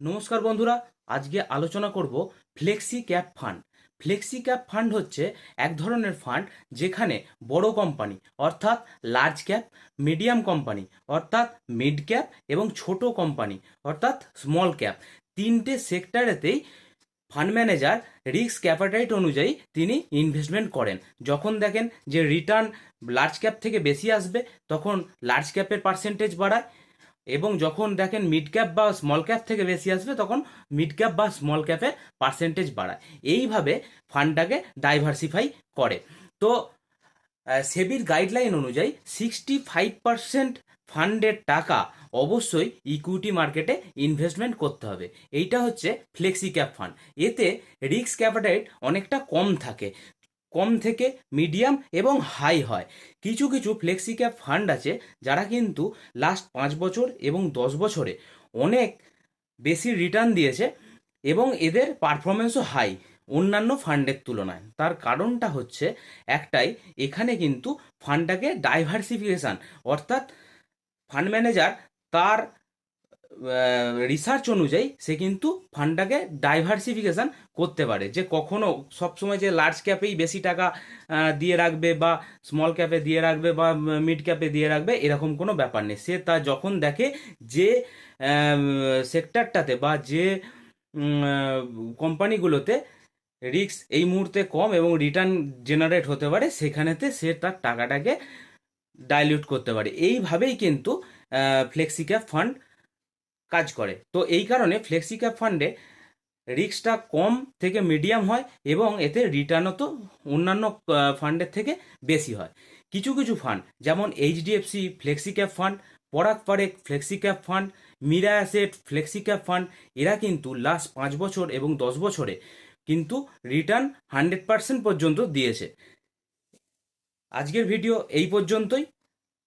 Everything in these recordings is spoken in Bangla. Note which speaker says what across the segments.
Speaker 1: নমস্কার বন্ধুরা, আজকে আলোচনা করব flexi cap fund. Flexi cap fund হচ্ছে এক ধরনের ফান্ড যেখানে বড় কোম্পানি, অর্থাৎ লার্জ ক্যাপ মিডিয়াম কোম্পানি, অর্থাৎ মিড ক্যাপ এবং ছোট কোম্পানি, অর্থাৎ স্মল ক্যাপ তিনটে সেক্টরেতেই ফান্ড ম্যানেজার রিস্ক ক্যাপাটাইট অনুযায়ী তিনি ইনভেস্টমেন্ট করেন। যখন দেখেন যে রিটার্ন লার্জ ক্যাপ থেকে বেশি আসবে, তখন লার্জ ক্যাপের পার্সেন্টেজ বাড়ায় এবং যখন দেখেন মিড ক্যাপ বা স্মল ক্যাপ থেকে বেশি আসবে, তখন মিড ক্যাপ বা স্মল ক্যাপের পার্সেন্টেজ বাড়ায়। এইভাবে ফান্ডটাকে ডাইভার্সিফাই করে। তো সেবির গাইডলাইন অনুযায়ী সিক্সটি ফাইভ পার্সেন্ট ফান্ডের টাকা অবশ্যই ইকুইটি মার্কেটে ইনভেস্টমেন্ট করতে হবে। এইটা হচ্ছে ফ্লেক্সি ক্যাপ ফান্ড এতে রিস্ক ক্যাপিটাইট অনেকটা কম থাকে। কম থেকে মিডিয়াম এবং হাই হয়। কিছু কিছু ফ্লেক্সি ক্যাপ ফান্ড আছে যারা কিন্তু লাস্ট পাঁচ বছর এবং দশ বছরে অনেক বেশি রিটার্ন দিয়েছে এবং এদের পারফরমেন্সও হাই অন্যান্য ফান্ডের তুলনায়। তার কারণটা হচ্ছে একটাই, এখানে কিন্তু ফান্ডটাকে ডাইভার্সিফিকেশান অর্থাৎ ফান্ড ম্যানেজার তার রিসার্চ অনুযায়ী সে কিন্তু ফান্ডটাকে ডাইভার্সিফিকেশান করতে পারে। যে কখনো সবসময় যে লার্জ ক্যাপেই বেশি টাকা দিয়ে রাখবে বা স্মল ক্যাপে দিয়ে রাখবে বা মিড ক্যাপে দিয়ে রাখবে, এরকম কোনো ব্যাপার নেই। সে তা যখন দেখে যে সেক্টরটাতে বা যে কোম্পানিগুলোতে রিস্ক এই মুহূর্তে কম এবং রিটার্ন জেনারেট হতে পারে, সেখানেতে সে তার টাকাটাকে ডাইলিউট করতে পারে। এইভাবেই কিন্তু ফ্লেক্সি ক্যাপ ফান্ড কাজ করে। তো এই কারণে ফ্লেক্সি ক্যাপ ফান্ডে রিস্কটা কম থেকে মিডিয়াম হয় এবং এতে রিটার্নও তো অন্যান্য ফান্ডের থেকে বেশি হয়। কিছু কিছু ফান্ড যেমন HDFC flexi cap fund Parag Parikh flexi cap fund Mirae asset flexi cap fund এরা কিন্তু লাস্ট পাঁচ বছর এবং দশ বছরে কিন্তু রিটার্ন হান্ড্রেড পার্সেন্ট পর্যন্ত দিয়েছে। আজকের ভিডিও এই পর্যন্তই।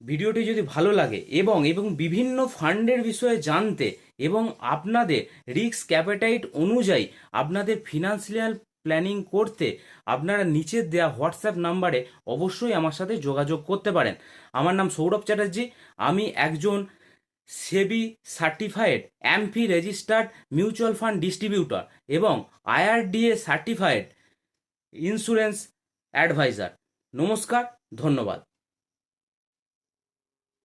Speaker 1: ভিডিওটি যদি ভালো লাগে এবং এবং বিভিন্ন ফান্ডের বিষয়ে জানতে এবং আপনাদের রিস্ক ক্যাপিটাইট অনুযায়ী আপনাদের ফিনান্সিয়াল প্ল্যানিং করতে আপনারা নিচের দেওয়া হোয়াটসঅ্যাপ নাম্বারে অবশ্যই আমার সাথে যোগাযোগ করতে পারেন। আমার নাম সৌরভ চ্যাটার্জি। আমি একজন SEBI certified AMFI registered mutual fund distributor এবং আইআরডিএ সার্টিফাইড ইন্স্যুরেন্স অ্যাডভাইজার। নমস্কার, ধন্যবাদ।